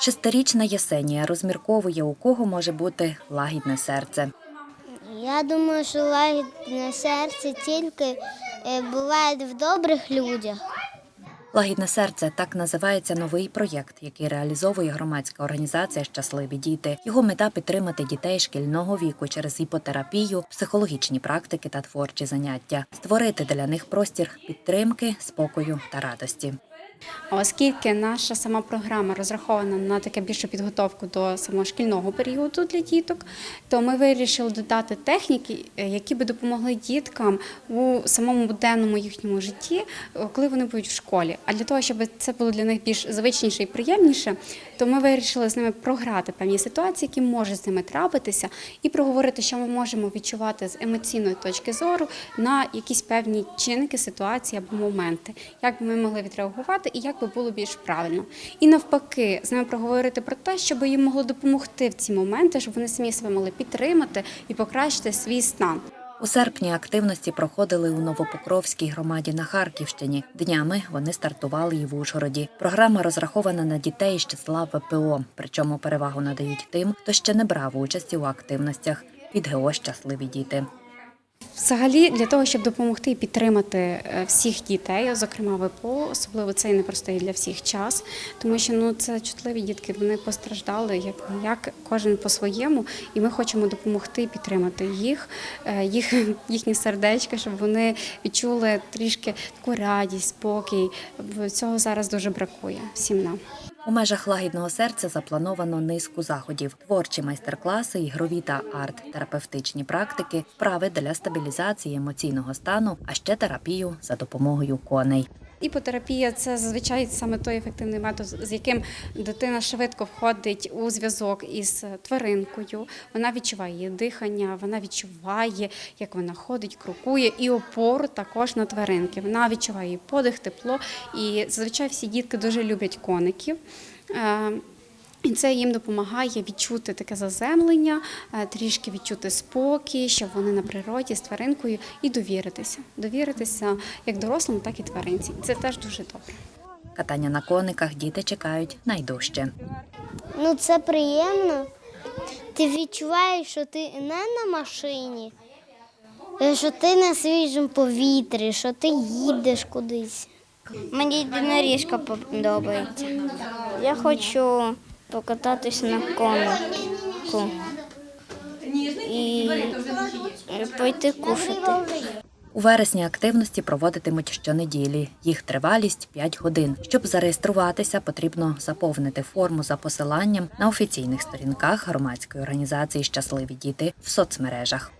Шестирічна Єсенія розмірковує, у кого може бути лагідне серце. Я думаю, що лагідне серце тільки е, буває в добрих людях. Лагідне серце так називається новий проєкт, який реалізовує громадська організація Щасливі діти. Його мета підтримати дітей шкільного віку через іпотерапію, психологічні практики та творчі заняття, створити для них простір підтримки, спокою та радості. Оскільки наша сама програма розрахована на таке більшу підготовку до самого шкільного періоду для діток, то ми вирішили додати техніки, е, які би допомогли діткам у самому буденному їхньому житті, е, коли вони будуть в школі. А для того, щоб це було для них більш звичніше і приємніше, то ми вирішили з ними програти певні ситуації, які можуть з ними трапитися, і проговорити, що ми можемо відчувати з емоційної точки зору на якісь певні чинники, ситуації або моменти, як би ми могли відреагувати і як би було більш правильно. І навпаки, з ними проговорити про те, щоб їм могло допомогти в ці моменти, щоб вони самі себе могли підтримати і покращити свій стан. У серпні активності проходили у Новопокровській громаді на Харківщині. Днями вони стартували і в Ужгороді. Програма розрахована на дітей з числа ВПО, причому перевагу надають тим, хто ще не брав участі у активностях від ГО Щасливі діти. Взагалі, для того, щоб допомогти і підтримати е, всіх дітей, зокрема ВПО, особливо цей непростий для всіх час, тому що ну це чутливі дітки, вони постраждали як як кожен по-своєму, і ми хочемо допомогти підтримати їх, е, їх їхні сердечка, щоб вони відчули трішки таку радість, спокій. Цього зараз дуже бракує всім нам. У межах лагідного серця заплановано низку заходів: творчі майстер-класи, ігрові та арт-терапевтичні практики, вправи для стабілізації емоційного стану, а ще терапію за допомогою коней. Іпотерапія це зазвичай саме той ефективний метод, з яким дитина швидко входить у зв'язок із тваринкою. Вона відчуває її дихання, вона відчуває, як вона ходить, крокує, і опору також на тваринки. Вона відчуває її подих, тепло. І зазвичай всі дітки дуже люблять коників. І це їм допомагає відчути таке заземлення, е, трішки відчути спокій, щоб вони на природі з тваринкою і довіритися. Довіритися як дорослому, так і тваринці. Це теж дуже добре. Катання на кониках діти чекають найдужче. Ну, це приємно. Ти відчуваєш, що ти не на машині, е, що ти на свіжому повітрі, що ти їдеш кудись. Мені єдиноріжка подобається. Я хочу покататися на конику і пойти кушати. У вересні активності проводитимуть щонеділі. Їх тривалість 5 годин. Щоб зареєструватися, потрібно заповнити форму за посиланням на офіційних сторінках громадської організації Щасливі діти в соцмережах.